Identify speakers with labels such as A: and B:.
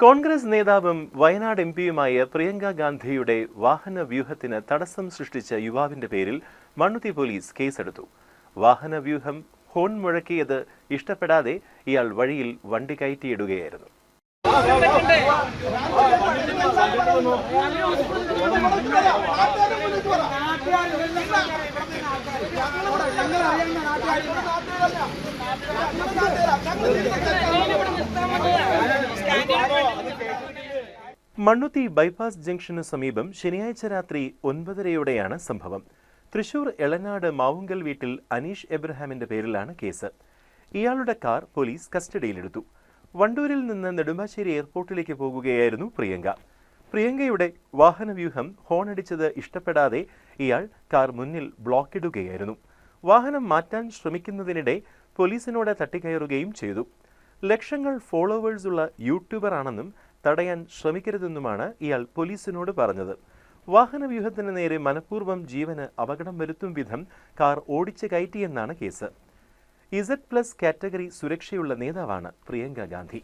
A: കോൺഗ്രസ് നേതാവും വയനാട് എം പിയുമായ പ്രിയങ്ക ഗാന്ധിയുടെ വാഹന വ്യൂഹത്തിന് തടസ്സം സൃഷ്ടിച്ച യുവാവിന്റെ പേരിൽ മണ്ണുത്തി പോലീസ് കേസെടുത്തു. വാഹന വ്യൂഹം ഹോൺ മുഴക്കിയത് ഇഷ്ടപ്പെടാതെ ഇയാൾ വഴിയിൽ വണ്ടി കയറ്റിയിടുകയായിരുന്നു. മണ്ണുത്തി ബൈപ്പാസ് ജംഗ്ഷനു സമീപം ശനിയാഴ്ച രാത്രി ഒൻപതരയോടെയാണ് സംഭവം. തൃശൂർ എളനാട് മാവുങ്കൽ വീട്ടിൽ അനീഷ് എബ്രഹാമിന്റെ പേരിലാണ് കേസ്. ഇയാളുടെ കാർ പോലീസ് കസ്റ്റഡിയിലെടുത്തു. വണ്ടൂരിൽ നിന്ന് നെടുമ്പാശ്ശേരി എയർപോർട്ടിലേക്ക് പോകുകയായിരുന്നു പ്രിയങ്ക. പ്രിയങ്കയുടെ വാഹനവ്യൂഹം ഹോണടിച്ചത് ഇഷ്ടപ്പെടാതെ ഇയാൾ കാർ മുന്നിൽ ബ്ലോക്കിടുകയായിരുന്നു. വാഹനം മാറ്റാൻ ശ്രമിക്കുന്നതിനിടെ പോലീസിനോട് തട്ടിക്കയറുകയും ചെയ്തു. ലക്ഷങ്ങൾ ഫോളോവേഴ്സുള്ള യൂട്യൂബർ ആണെന്നും തടയാൻ ശ്രമിക്കരുതെന്നുമാണ് ഇയാൾ പോലീസിനോട് പറഞ്ഞത്. വാഹനവ്യൂഹത്തിന് നേരെ മനഃപൂർവം ജീവന് അപകടം വരുത്തും വിധം കാർ ഓടിച്ച് കയറ്റിയെന്നാണ് കേസ്. ഇസഡ് പ്ലസ് കാറ്റഗറി സുരക്ഷയുള്ള നേതാവാണ് പ്രിയങ്ക ഗാന്ധി.